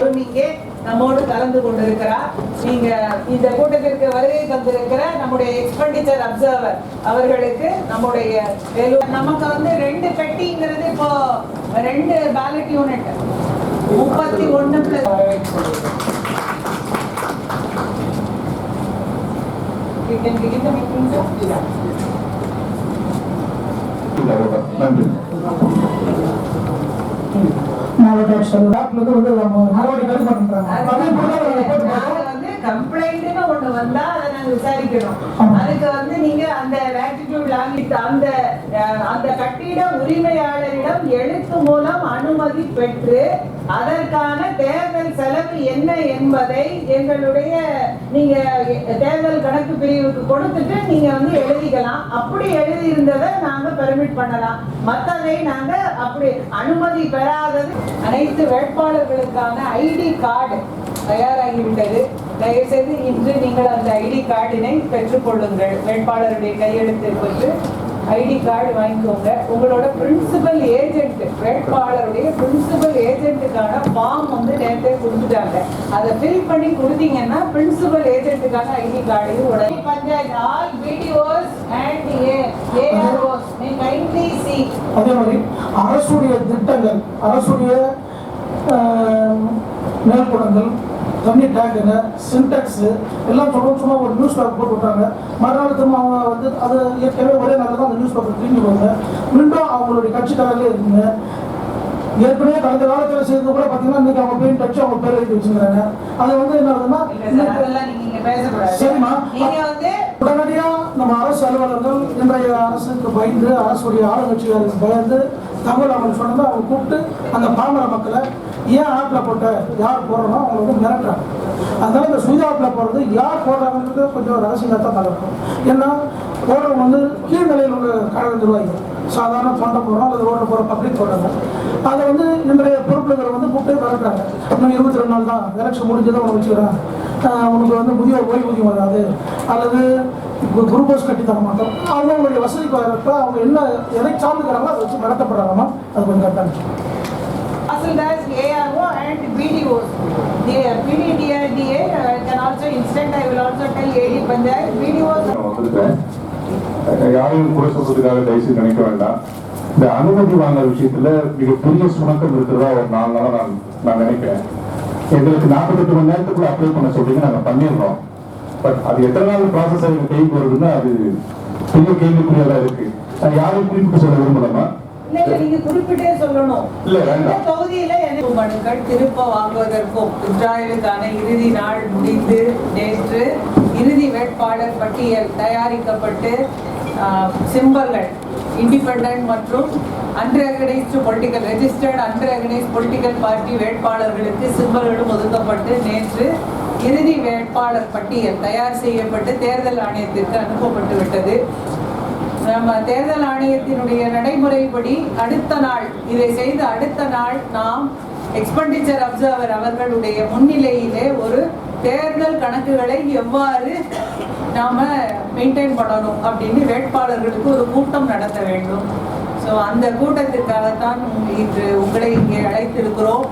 இங்கே நம்மோடு கலந்து கொண்டிருக்கிறார். நீங்க இந்த கூட்டத்திற்கு வருகை தந்திருக்கிற நம்முடைய எக்ஸ்பெண்டிச்சர் அப்சர்வர் அவர்களுக்கு நம்முடைய நமக்கு வந்து ரெண்டு பெட்டிங்கிறது இப்போ ரெண்டு பேலட் யூனிட் முப்பத்தி ஒன்று பிளஸ் நன்றி. வந்து நம்ம பண்றாங்க அதே கம்ப்ளைண்ட்னு ஒண்ணு வந்தா அதை நாங்க விசாரிக்கணும். அதுக்கு வந்து நீங்க அந்த latitude longitude அந்த அந்த கட்டிட உரிமையாளரிடம் எழுத்து மூலம் அனுமதி பெற்று அதற்கான தேர்தல் செலவு என்ன என்பதை எங்களுடைய நீங்க தேர்தல் கணக்கு பிரிவுக்கு கொடுத்துட்டு நீங்க வந்து எழுதிக்கலாம். அப்படி எழுதி இருந்ததை நாங்க பெர்மிட் பண்ணலாம். மத்ததை நாங்க அப்படி அனுமதி பெறாதது அனைத்து வேட்பாளர்களுக்கான ஐடி கார்டு. தயாராகிவிட்டது. தயவுசெய்து இன்று நீங்கள் அந்த ஐடி கார்டினை பெற்றுக்கொள்ளுங்கள். வேட்பாளருடைய கையெழுத்தை பெற்று ஐடி கார்டு வாங்கிக்கோங்க. உங்களோட பிரின்சிபல் ஏஜென்ட் வேட்பாளருடைய பிரின்சிபல் ஏஜென்ட்டுக்கான ஃபார்ம் வந்து நேற்றே கொடுத்துட்டாங்க. அதை ஃபில் பண்ணி கொடுத்தீங்கன்னா பிரின்சிபல் ஏஜென்ட்டுக்கான ஐடி கார்டையும் உடனே panchayat all BDOs and AROs kindly see அதே மாதிரி அரசுடைய திட்டங்கள் அரசுடைய ஆஹ், தண்ணி டேங்குங்க சின்டெக்ஸ் எல்லாம் சொல்ல சும்மா ஒரு நியூஸ் பேப்பர் போட்டு விட்டாங்க. மறுநாள் திரும்ப அவங்க வந்து அது ஏற்கனவே ஒரே நாள் தான் அந்த நியூஸ் பேப்பர் திரும்பி வருவாங்க மீண்டும் அவங்களுடைய கட்சிக்காரர்களே இருக்குங்க. ஏற்கனவே கடந்த காலத்தில் செய்தது கூட பார்த்தீங்கன்னா இன்னைக்கு அவங்க பெயின் டச்சு அவங்க பேர் எழுதி வச்சுக்கிறாங்க அது வந்து என்ன ஆகுதுன்னா சரிம்மா. நீங்க வந்து உடனடியா நம்ம அரசு அலுவலர்கள் இன்றைய அரசுக்கு பயந்து அரசுடைய ஆளுங்கட்சிகளுக்கு பயந்து தகவல் அவங்க சொன்னதை அவங்க கூப்பிட்டு அந்த பாமர மக்களை ஏன் ஆப்பில் போட்ட யார் போடுறோம் அவங்க வந்து மிரட்டுறாங்க. அதனால இந்த சுய ஆப்பில் போடுறது யார் போடுறாங்கன்றது கொஞ்சம் ரகசியமாக தான் நடக்கும் ஏன்னா போடுறவங்க வந்து கீழ்நிலையில் உள்ள கழக நிர்வாகிகள். சாதாரண தொண்டை போகிறோம் அல்லது ரோட்டில் போகிற பப்ளிக் போடுறாங்க. அதை வந்து என்னுடைய பொறுப்புகளை வந்து கூப்பிட்டு மிரட்டுறாங்க. இன்னும் இருபத்தி ரெண்டு நாள் தான். எலெக்ஷன் முடிஞ்சதை உனக்கு வச்சுக்கிறேன் உனக்கு வந்து முதியோர் ஓய்வூதியம் வராது. அல்லது குருபோஸ் கட்டி தர மாட்டோம். அவங்களுடைய வசதிக்கு வரப்ப அவங்க என்ன எதை சார்ந்துக்கிறாங்களோ அதை வச்சு மிரட்டப்படுறாங்கம்மா. அது கொஞ்சம் கரெக்டாக Tahsildars, ARO and BDOs. The uh, can also, I will also tell AD Panchayat, BDOs யாரையும் குறை சொல்றதுக்காக தயவுசெய்து நினைக்க வேண்டாம். இந்த அனுமதி வாங்குற விஷயத்துல மிகப்பெரிய சுணக்கம் இருக்கிறதா ஒரு நாலு நான் நான் நினைக்கிறேன். எங்களுக்கு நாற்பத்தெட்டு மணி நேரத்துக்குள்ள அப்ளை பண்ண சொல்றீங்க நாங்க பண்ணிடுறோம். பட் அது எத்தனை நாள் ப்ராசஸ் ஆகி கைக்கு வருதுன்னா அது பெரிய கேள்விக்குறியா இருக்கு. நான் யாரையும் குறிப்பிட்டு சொல்ல விரும்பலாமா இல்ல இல்ல நீங்க குறிப்பிட்டே சொல்லணும் இல்ல, வேண்டாம். இந்த தொகுதியில எனக்கு மனுக்கள் திருப்ப வாங்குவதற்கும் இஸ்ராயலுக்கான இறுதி நாள் முடிந்து நேற்று இறுதி வேட்பாளர் பட்டியல் தயாரிக்கப்பட்டு சிம்பல்கள் மற்றும் unrecognised political registered unrecognised political party வேட்பாளர்களுக்கு சிம்பல்களும் ஒதுக்கப்பட்டு நேற்று இறுதி வேட்பாளர் பட்டியல் தயார் செய்யப்பட்டு தேர்தல் ஆணையத்திற்கு அனுப்பப்பட்டு விட்டது நம்ம தேர்தல் ஆணையத்தினுடைய நடைமுறைப்படி அடுத்த நாள் இதை செய்த அடுத்த நாள் நாம் எக்ஸ்பெண்டிச்சர் அப்சர்வர் அவர்களுடைய முன்னிலையிலே ஒரு தேர்தல் கணக்குகளை எவ்வாறு நாம மெயின்டைன் பண்ணணும் அப்படின்னு வேட்பாளர்களுக்கு ஒரு கூட்டம் நடத்த வேண்டும். ஸோ அந்த கூட்டத்திற்காகத்தான் இன்று உங்களை இங்கே அழைத்திருக்கிறோம்.